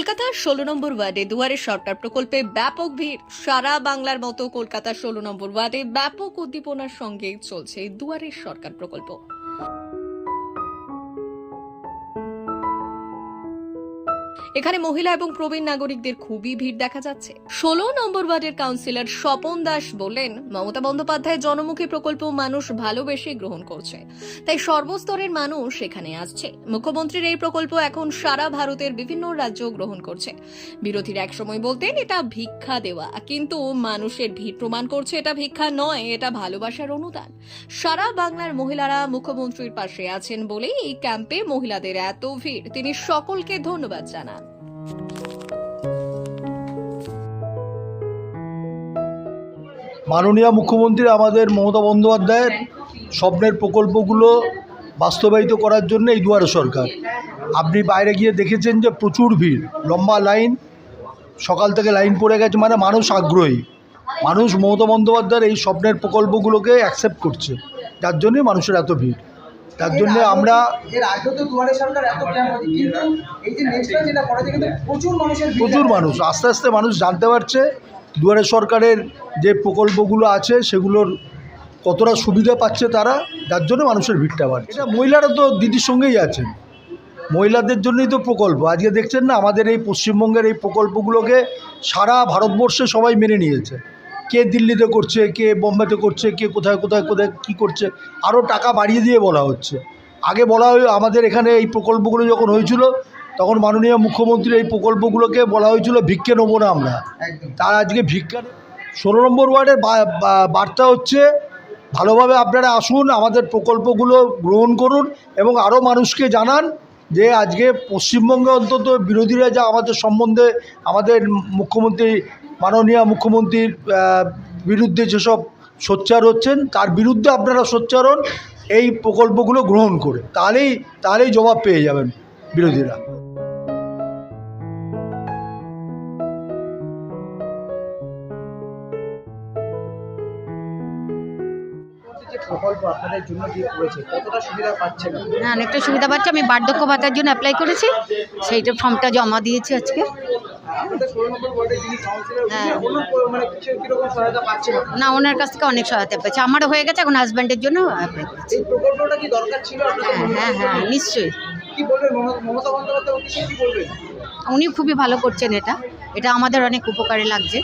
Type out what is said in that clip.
কলকাতার ষোলো নম্বর ওয়ার্ডে দুয়ারে সরকার প্রকল্পে ব্যাপক ভিড়। সারা বাংলার মতো কলকাতার ষোলো নম্বর ওয়ার্ডে ব্যাপক উদ্দীপনার সঙ্গে চলছে দুয়ারে সরকার প্রকল্প। এখানে মহিলা এবং প্রবীণ নাগরিকদের খুবই ভিড় দেখা যাচ্ছে। ষোলো নম্বর ওয়ার্ডের কাউন্সিলর স্বপন দাস বললেন, মমতা বন্দ্যোপাধ্যায় জনমুখী প্রকল্প মানুষ ভালোবেসে গ্রহণ করছে, তাই সর্বস্তরের মানুষ এখানে আসছে। মুখ্যমন্ত্রীর এই প্রকল্প এখন সারা ভারতের বিভিন্ন রাজ্য গ্রহণ করছে। বিরোধীরা একসময় বলতেন, এটা ভিক্ষা দেওয়া, কিন্তু মানুষের ভিড় প্রমাণ করছে এটা ভিক্ষা নয়, এটা ভালোবাসার অনুদান। সারা বাংলার মহিলারা মুখ্যমন্ত্রীর পাশে আছেন বলেই এই ক্যাম্পে মহিলাদের এত ভিড়। তিনি সকলকে ধন্যবাদ জানান। মাননীয় মুখ্যমন্ত্রী আমাদের মমতা বন্দ্যোপাধ্যায়ের স্বপ্নের প্রকল্পগুলো বাস্তবায়িত করার জন্য এই দুয়ারে সরকার। আপনি বাইরে গিয়ে দেখেছেন যে প্রচুর ভিড় লম্বা লাইন সকাল থেকে লাইন পড়ে গেছে মানে মানুষ আগ্রহী। মানুষ মমতা বন্দ্যোপাধ্যায়ের এই স্বপ্নের প্রকল্পগুলোকে অ্যাকসেপ্ট করছে যার জন্যই মানুষের এত ভিড়। তার জন্য আমরা প্রচুর মানুষ আস্তে আস্তে মানুষ জানতে পারছে দুয়ারে সরকারের যে প্রকল্পগুলো আছে, সেগুলোর কতটা সুবিধা পাচ্ছে তারা যার জন্য মানুষের ভিড়টা বাড়ছে। এটা মহিলারা তো দিদির সঙ্গেই আছেন। মহিলাদের জন্যই তো প্রকল্প। আজকে দেখছেন না, আমাদের এই পশ্চিমবঙ্গের এই প্রকল্পগুলোকে সারা ভারতবর্ষে সবাই মেনে নিয়েছে। কে দিল্লিতে করছে, কে বোম্বেতে করছে, কে কোথায় কোথায় কোথায় কী করছে, আরও টাকা বাড়িয়ে দিয়ে বলা হচ্ছে। আগে বলা হয়, আমাদের এখানে এই প্রকল্পগুলো যখন হয়েছিল তখন মাননীয় মুখ্যমন্ত্রী এই প্রকল্পগুলোকে বলা হয়েছিল ভিক্ষে নেব না আমরা। তার আজকে ভিক্ষা ষোলো নম্বর ওয়ার্ডের বার্তা হচ্ছে ভালোভাবে আপনারা আসুন আমাদের প্রকল্পগুলো গ্রহণ করুন এবং আরও মানুষকে জানান যে আজকে পশ্চিমবঙ্গে অন্তত বিরোধীরা যা আমাদের সম্বন্ধে আমাদের মুখ্যমন্ত্রী মাননীয় মুখ্যমন্ত্রীর বিরুদ্ধে যেসব সোচ্চার হচ্ছেন তার বিরুদ্ধে আপনারা সোচ্চার হন এই প্রকল্পগুলো গ্রহণ করে। তাহলেই তাহলেই জবাব পেয়ে যাবেন বিরোধীরা। প্রকল্প আপনাদের জন্য যে করেছে কতটা সুবিধা পাচ্ছেন হ্যাঁ অনেকটা সুবিধা পাচ্ছি। আমি বার্ধক্য ভাতার জন্য অ্যাপ্লাই করেছি। সেইটা ফর্মটা জমা দিয়েছি আজকে। হ্যাঁ। মানে? না ওনার কাছ থেকে অনেক সহায়তা পেয়েছি। আমারও হয়ে গেছে এখন হাজব্যান্ডের জন্য অ্যাপ্লাই করেছি। হ্যাঁ হ্যাঁ হ্যাঁ নিশ্চয়ই। উনি খুবই ভালো করছেন এটা। এটা আমাদের অনেক উপকারে লাগছে।